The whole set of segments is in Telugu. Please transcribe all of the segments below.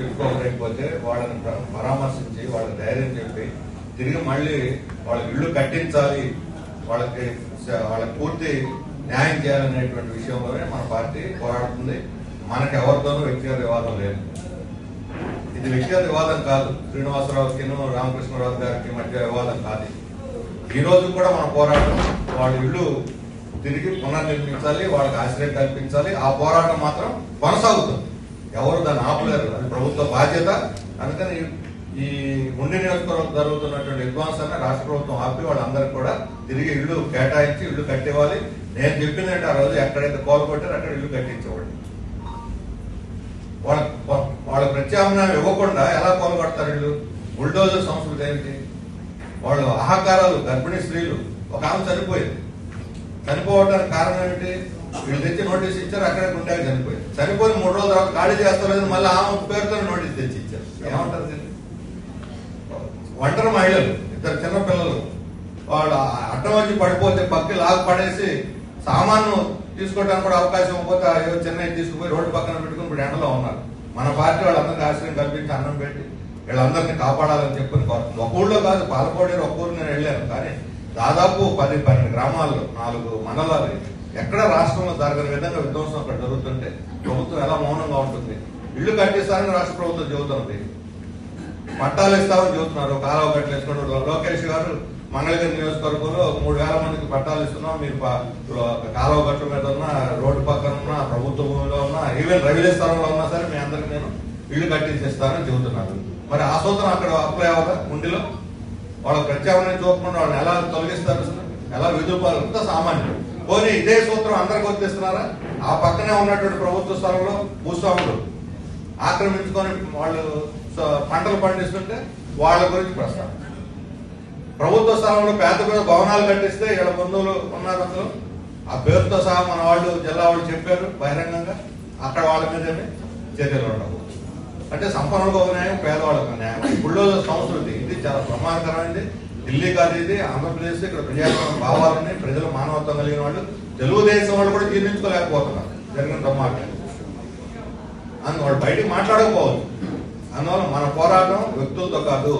చెప్పుకోకపోతే వాళ్ళని పరామర్శించి వాళ్ళకి ధైర్యం చెప్పి తిరిగి మళ్ళీ వాళ్ళకి ఇల్లు కట్టించాలి వాళ్ళకి వాళ్ళకి పూర్తి న్యాయం చేయాలనేటువంటి విషయంలోనే మన పార్టీ పోరాడుతుంది. మనకి ఎవరితోనూ వ్యక్తిగత వివాదం లేదు. ఇది వ్యక్తిగత వివాదం కాదు. శ్రీనివాసరావుకి రామకృష్ణరావు గారికి మధ్య వివాదం కాదు ఈ రోజు కూడా మన పోరాటం వాళ్ళ ఇల్లు తిరిగి పునర్నిర్మించాలి వాళ్ళకి ఆశ్రయం కల్పించాలి. ఆ పోరాటం మాత్రం కొనసాగుతుంది. ఎవరు దాన్ని ఆపలేరు. అది ప్రభుత్వ బాధ్యత. అందుకని ఈ ఉండి నియోజకవర్గం జరుగుతున్నటువంటి విధ్వంసాన్ని రాష్ట్ర ప్రభుత్వం ఆపి వాళ్ళందరికీ కూడా తిరిగి ఇల్లు కేటాయించి ఇల్లు కట్టివ్వాలి నేను చెప్పిందంటే ఆ రోజు ఎక్కడైతే కోలుకొట్టారో అక్కడ ఇల్లు కట్టించేవాడు వాళ్ళ వాళ్ళ ప్రత్యామ్నాయం ఇవ్వకుండా ఎలా కోలుకొడతారు ఇల్లు బుల్డోజర్ సంస్కృతి ఏంటి వాళ్ళు ఆహాకారాలు గర్భిణీ స్త్రీలు. ఒక ఆమె చనిపోయింది. చనిపోవడానికి కారణం ఏమిటి? వీళ్ళు తెచ్చి నోటీస్ ఇచ్చారు అక్కడే గుండెకి చనిపోయింది చనిపోయిన మూడు రోజుల తర్వాత ఖాళీ చేస్తలేదు మళ్ళీ ఆమె పేరుతో నోటీస్ తెచ్చి ఇచ్చారు. ఏమంటారు దీన్ని? ఒంటరి మహిళలు ఇద్దరు చిన్న పిల్లలు. వాళ్ళు అడ్డం వచ్చి పడిపోతే పక్కి లాగు పడేసి సామాను తీసుకోవడానికి కూడా అవకాశం ఇవ్వకపోతే అయ్యో చిన్న తీసుకుపోయి రోడ్డు పక్కన పెట్టుకుని ఇప్పుడు ఎండలో ఉన్నారు. మన పార్టీ వాళ్ళందరికీ ఆశ్రయం కల్పించి అన్నం పెట్టి వీళ్ళందరినీ కాపాడాలని చెప్పని కోరుతుంది. ఒక ఊళ్ళో కాదు పాలకోడి ఒక ఊరు నేను వెళ్ళాను. కానీ దాదాపు పది పన్నెండు గ్రామాల్లో నాలుగు మండలాలు ఎక్కడ రాష్ట్రంలో జరగని విధంగా విధ్వంసం అక్కడ జరుగుతుంటే ప్రభుత్వం ఎలా మౌనంగా ఉంటుంది? ఇల్లు కట్టేస్తారని రాష్ట్ర ప్రభుత్వం చెబుతుంది. పట్టాలు ఇస్తామని చెబుతున్నారు. కాలువ కట్టలు వేసుకుంటారు లోకేష్ గారు మంగళగిరి నియోజకవర్గంలో మూడు వేల మందికి పట్టాలు ఇస్తున్నాం. మీరు కాలువ గట్ల మీద ఉన్న రోడ్డు పక్కన ఉన్న ప్రభుత్వ భూమిలో ఉన్న ఈవెన్ రైల్వే స్థానంలో ఉన్నా సరే మీ అందరికి నేను ఇల్లు కట్టించేస్తానని చెబుతున్నారు. మరి ఆ సూత్రం అక్కడ అప్లై అవ్వదా ఉండిలో వాళ్ళ ప్రత్యామ్నాయం చూపకుండా వాళ్ళని ఎలా తొలగిస్తారు ఎలా విధుపాలు సామాన్యుడు పోనీ ఇదే సూత్రం అందరికి వర్తిస్తున్నారా ఆ పక్కనే ఉన్నటువంటి ప్రభుత్వ స్థలంలో భూస్వాములు ఆక్రమించుకొని వాళ్ళు పంటలు పండిస్తుంటే వాళ్ళ గురించి ప్రస్తావన ప్రభుత్వ స్థలంలో పేద పేద భవనాలు కట్టిస్తే ఇక్కడ బంధువులు ఉన్నారు అందులో ఆ పేరుతో సహా మన వాళ్ళు జిల్లా వాళ్ళు చెప్పారు బహిరంగంగా. అక్కడ వాళ్ళ మీదనే చర్యలు ఉండవు అంటే సంపన్నులకు ఒక న్యాయం పేదవాళ్ళకు న్యాయం. ఇప్పుడు సంస్కృతి ఇది చాలా ప్రమాదకరమైనది ఢిల్లీ కాదు ఇది ఆంధ్రప్రదేశ్ ఇక్కడ ప్రజాస్వామ్య భావాలని ప్రజలు మానవత్వం కలిగిన వాళ్ళు తెలుగుదేశం వాళ్ళు కూడా జీర్ణించుకోలేకపోతున్నారు జరిగిన దుర్మార్గం. అందువల్ల వాళ్ళు బయటికి మాట్లాడకపోవచ్చు. అందువల్ల మన పోరాటం వ్యక్తులతో కాదు.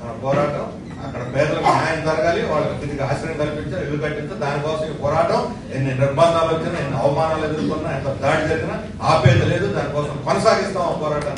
మన పోరాటం అక్కడ పేదలకు న్యాయం జరగాలి వాళ్ళకి తిరిగి ఆశ్రయం కల్పించాలి ఇల్లు కట్టించాలి. దానికోసం ఈ పోరాటం ఎన్ని నిర్బంధాలు వచ్చినా ఎన్ని అవమానాలు ఎదుర్కొన్నా ఎంత దాడి జరిగినా ఆపేది లేదు. దానికోసం కొనసాగిస్తాం ఆ పోరాటం.